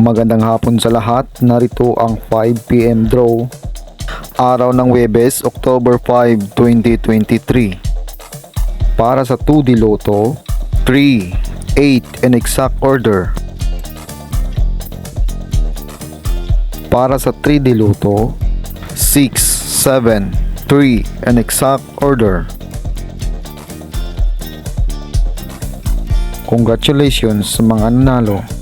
Magandang hapon sa lahat. Narito ang 5pm draw. Araw ng Webes, October 5, 2023. Para sa 2D Lotto, 3, 8 in exact order. Para sa 3D Lotto, 6, 7, 3 in exact order. Congratulations sa mga nanalo.